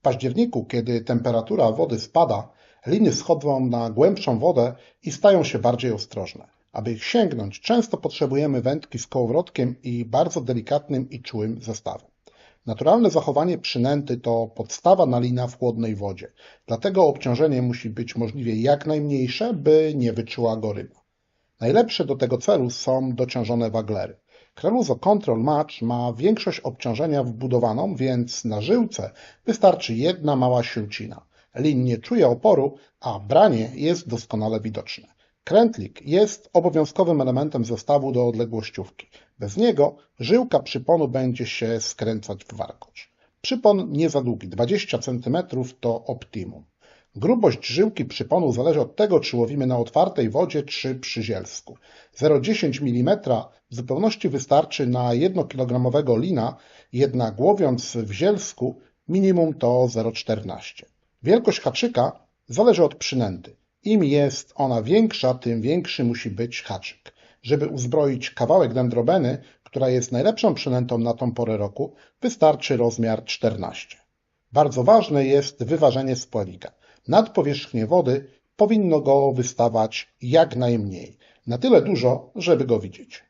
W październiku, kiedy temperatura wody spada, liny schodzą na głębszą wodę i stają się bardziej ostrożne. Aby ich sięgnąć, często potrzebujemy wędki z kołowrotkiem i bardzo delikatnym i czułym zestawem. Naturalne zachowanie przynęty to podstawa na lina w chłodnej wodzie, dlatego obciążenie musi być możliwie jak najmniejsze, by nie wyczuła go ryba. Najlepsze do tego celu są dociążone waglery. Creluzo Control Match ma większość obciążenia wbudowaną, więc na żyłce wystarczy jedna mała śrucina. Lin nie czuje oporu, a branie jest doskonale widoczne. Krętlik jest obowiązkowym elementem zestawu do odległościówki. Bez niego żyłka przyponu będzie się skręcać w warkocz. Przypon nie za długi, 20 cm to optimum. Grubość żyłki przyponu zależy od tego, czy łowimy na otwartej wodzie, czy przy zielsku. 0,10 mm w zupełności wystarczy na 1-kg lina, jednak łowiąc w zielsku minimum to 0,14. Wielkość haczyka zależy od przynęty. Im jest ona większa, tym większy musi być haczyk. Żeby uzbroić kawałek dendrobeny, która jest najlepszą przynętą na tą porę roku, wystarczy rozmiar 14. Bardzo ważne jest wyważenie spławika. Nad powierzchnię wody powinno go wystawać jak najmniej. Na tyle dużo, żeby go widzieć.